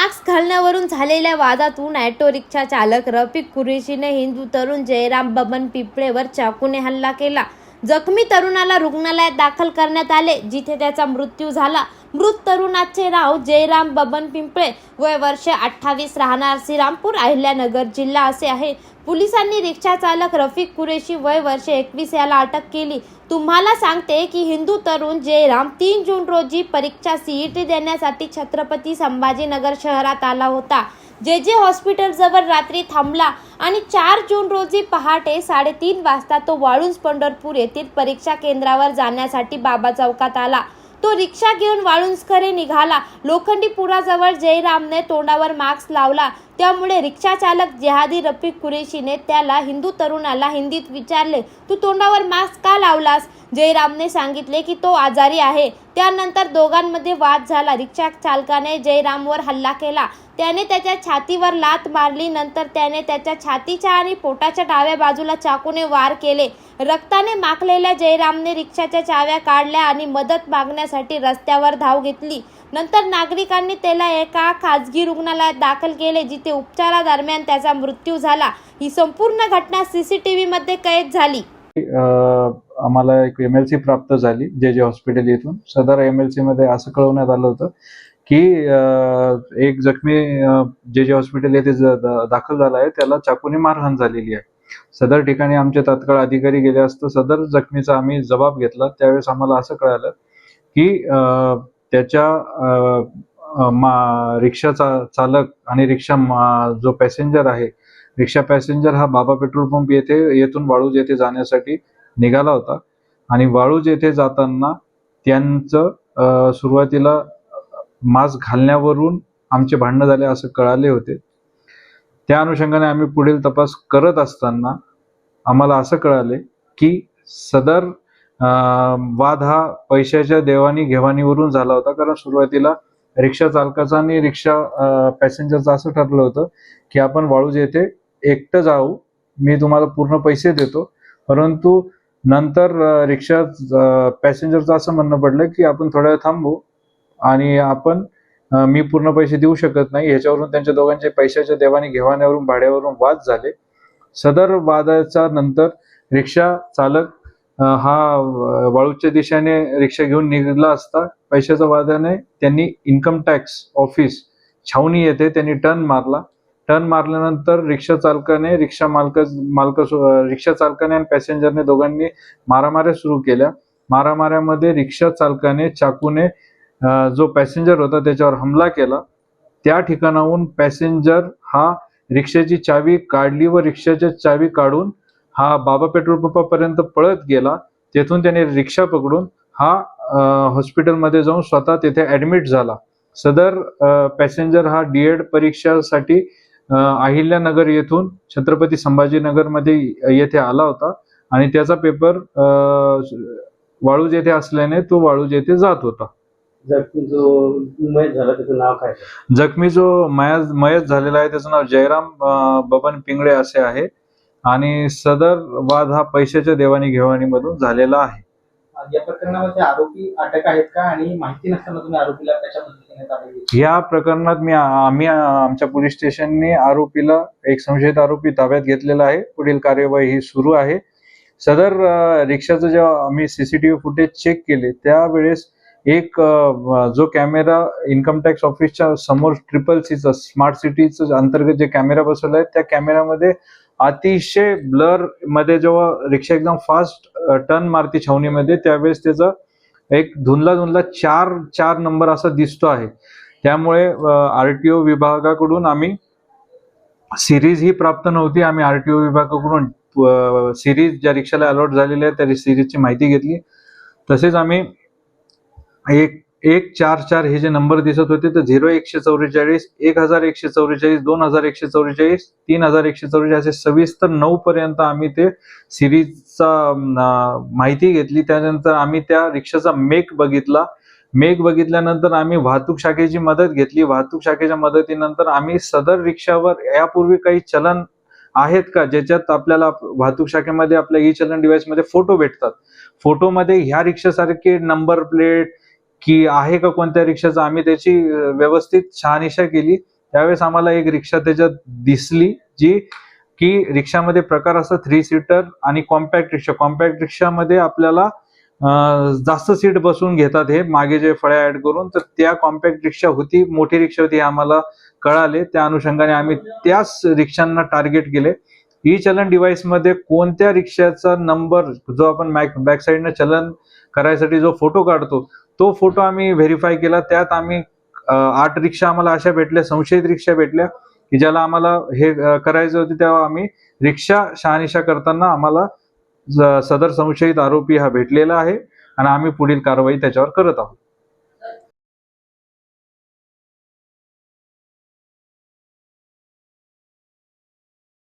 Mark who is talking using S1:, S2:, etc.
S1: Mask घालण्यावरून झालेल्या वादातून auto rickshaw चालक रफिक कुरेशीने हिंदू तरुण जयराम बबन पिपळेवर चाकूने हल्ला केला. जखमी तरुणाला रुग्णालयात दाखल करण्यात आले जिथे त्याचा मृत्यू झाला. मृत तरुणाचे नाव जयराम बबन पिंपळे. वय वर्ष अठ्ठावीस राहणार श्रीरामपूर अहिल्यानगर जिल्हा असे आहे. पोलिसांनी रिक्षा चालक रफिक कुरेशी वय वर्ष एकवीस याला अटक केली. तुम्हाला सांगते की हिंदू तरुण जयराम तीन जून रोजी परीक्षा सीईटी देण्यासाठी छत्रपती संभाजीनगर शहरात आला होता. जे जे हॉस्पिटलजवळ रात्री थांबला आणि चार जून रोजी पहाटे साडेतीन वाजता तो वाळूंज पंढरपूर येथील परीक्षा केंद्रावर जाण्यासाठी बाबा चौकात आला. तो रिक्षा घेऊन वाळुंजकडे निघाला. लोखंडी पुराजवळ जयरामने तोंडावर मास्क लावला. त्यामुळे रिक्षा चालक जेहादी रफिक कुरेशीने त्याला हिंदू तरुणाला हिंदीत विचारले तू तोंडावर मास्क का लावलास? जयरामने सांगितले की तो आजारी आहे. त्यानंतर दोघांमध्ये वाद झाला. रिक्षा चालकाने जयरामवर हल्ला केला. त्याने त्याच्या छातीवर लात मारली. नंतर त्याने त्याच्या छातीच्या आणि पोटाच्या डाव्या बाजूला चाकूने वार केले. रक्ताने माखलेल्या जयरामने रिक्षाच्या चाव्या काढल्या आणि मदत मागण्यासाठी रस्त्यावर धाव घेतली. नंतर नागरिकांनी त्याला एका खाजगी रुग्णालयात दाखल केले जिथे उपचारादरम्यान त्याचा मृत्यू झाला. ही संपूर्ण घटना सीसीटीव्हीमध्ये कैद झाली.
S2: आम्हाला एक एम एल सी प्राप्त झाली जे जे हॉस्पिटल येथून सदर एम एल सी मध्ये असं कळवण्यात आलं होतं की एक जखमी जे जे हॉस्पिटल येथे दाखल झाला आहे त्याला चाकूने मारहाण झालेली आहे. सदर ठिकाणी आमचे तात्काळ अधिकारी गेले असता सदर जखमीचा आम्ही जबाब घेतला. त्यावेळेस आम्हाला असं कळालं की त्याच्या रिक्षाचा मा चालक आणि रिक्षा मा- जो पॅसेंजर आहे रिक्षा पॅसेंजर हा बाबा पेट्रोल पंप येथे येथून वाळूज येथे जाण्यासाठी निघाला होता. आणि वाळूज येथे जाताना त्यांचं सुरुवातीला मास्क घालण्यावरून आमचे भांडणं झाले असं कळाले होते. त्या अनुषंगाने आम्ही पुढील तपास करत असताना आम्हाला असं कळाले की सदर वाद हा पैशाच्या देवाणी घेवाणीवरून झाला होता. कारण सुरुवातीला रिक्षा चालकाचा आणि रिक्षा पॅसेंजरचं असं ठरलं होतं की आपण वाळूज येथे एकटं जाऊ मी तुम्हाला पूर्ण पैसे देतो. परंतु नंतर रिक्षा पॅसेंजरचं असं म्हणणं पडलं की आपण थोड्या वेळ थांबू आणि आपण मी पूर्ण पैसे देऊ शकत नाही. ह्याच्यावरून त्यांच्या दोघांचे पैशाच्या देवाणी घेवाण्यावरून भाड्यावरून वाद झाले. सदर वादाच्या नंतर रिक्षा चालक हा वाळूच्या दिशेने रिक्षा घेऊन निघाला असता पैशाच्या वादाने त्यांनी इन्कम टॅक्स ऑफिस छावणी येथे त्यांनी टर्न मारला. टर्न मारल्यानंतर रिक्षा चालकाने रिक्षा मालक मालक रिक्षा चालकाने आणि पॅसेंजरने दोघांनी मारामाऱ्या सुरू केल्या. मारामाऱ्यामध्ये रिक्षा चालकाने चाकूने जो पॅसेंजर होता त्याच्यावर हमला केला. त्या ठिकाणाहून पॅसेंजर हा रिक्षाची चावी काढली व रिक्षाच्या चावी काढून हा बाबा पेट्रोल पंपापर्यंत पळत गेला. तेथून त्याने रिक्षा पकडून हा हॉस्पिटलमध्ये जाऊन स्वतः तेथे ऍडमिट झाला. सदर पॅसेंजर हा डीएड परीक्षासाठी अहिल्यानगर येथून छत्रपती संभाजीनगरमध्ये येथे आला होता आणि त्याचा पेपर वाळूज येथे असल्याने तो वाळूज येथे जात होता.
S3: जखमी जो मयत झाला त्याचं नाव काय?
S2: जखमी जो मयत मयत झालेला आहे त्याचं नाव जयराम बबन पिंगळे असे आहे आणि सदर वाद हा पैशाच्या देवाणी घेवाणीमधून झालेला आहे.
S3: या प्रकरणामध्ये आरोपी अटक आहेत का? आणि माहिती नसताना तुम्ही आरोपीला कशा पद्धतीने ताब्यात घेतलं?
S2: या प्रकरणात मी आम्ही आमच्या पोलीस स्टेशनने आरोपीला एक संशयित आरोपी ताब्यात घेतलेला आहे. पुढील कार्यवाही ही सुरू आहे. सदर रिक्षाचं जेव्हा आम्ही सीसीटीव्ही फुटेज चेक केले त्यावेळेस एक जो कॅमेरा इन्कम टॅक्स ऑफिसच्या समोर ट्रिपल सीचं स्मार्ट सिटीचं अंतर्गत जे कॅमेरा बसवला आहे त्या कॅमेऱ्यामध्ये अतिशय ब्लरमध्ये जेव्हा रिक्षा एकदम फास्ट टर्न मारते छावणीमध्ये त्यावेळेस त्याचा एक धुंदला धुंदला चार चार नंबर असा दिसतो आहे. त्यामुळे आर टी ओ विभागाकडून आम्ही सिरीज ही प्राप्त नव्हती. आम्ही आर टी ओ विभागाकडून सिरीज ज्या रिक्षाला अलॉट झालेल्या आहे त्या सिरीजची माहिती घेतली. तसेच आम्ही एक एक चार चार हे जे नंबर दिसत होते तर झिरो एकशे चौवेचाळीस एक हजार एकशे चौवेचाळीस दोन हजार एकशे चौवेचाळीस तीन हजार एकशे चौवेचाळीस असे सविस्तर नऊ पर्यंत आम्ही ते सिरीजचा माहिती घेतली. त्यानंतर आम्ही त्या रिक्षाचा मेक बघितला. मेक बघितल्यानंतर आम्ही वाहतूक शाखेची मदत घेतली. वाहतूक शाखेच्या मदतीनंतर आम्ही सदर रिक्षावर यापूर्वी काही चलन आहेत का? ज्याच्यात आपल्याला वाहतूक शाखेमध्ये आपल्या ई चलन डिव्हाइसमध्ये फोटो भेटतात. फोटोमध्ये ह्या रिक्षासारखे नंबर प्लेट की आहे का कोणत्या रिक्षाचा? आम्ही त्याची व्यवस्थित शहानिशा केली. त्यावेळेस आम्हाला एक रिक्षा त्याच्यात दिसली जी की रिक्षामध्ये प्रकार असतात थ्री सीटर आणि कॉम्पॅक्ट रिक्षा. कॉम्पॅक्ट रिक्षामध्ये आपल्याला जास्त सीट बसून घेतात हे मागे जे फळ्या ऍड करून तर त्या कॉम्पॅक्ट रिक्षा होती मोठी रिक्षा होती हे आम्हाला कळाले. त्या अनुषंगाने आम्ही त्याच रिक्षांना टार्गेट केले. ई चलन डिव्हाइसमध्ये कोणत्या रिक्षाचा नंबर जो आपण बॅक साईडनं चलन करायसाठी जो फोटो काढतो तो फोटो आम्ही व्हेरीफाय केला. त्यात आम्ही आठ रिक्षा आम्हाला अशा भेटल्या संशयित रिक्षा भेटल्या की ज्याला आम्हाला हे करायचं होते तेव्हा आम्ही रिक्षा शहानिशा करताना आम्हाला सदर संशयित आरोपी हा भेटलेला आहे आणि आम्ही पुढील कारवाई त्याच्यावर करत आहोत.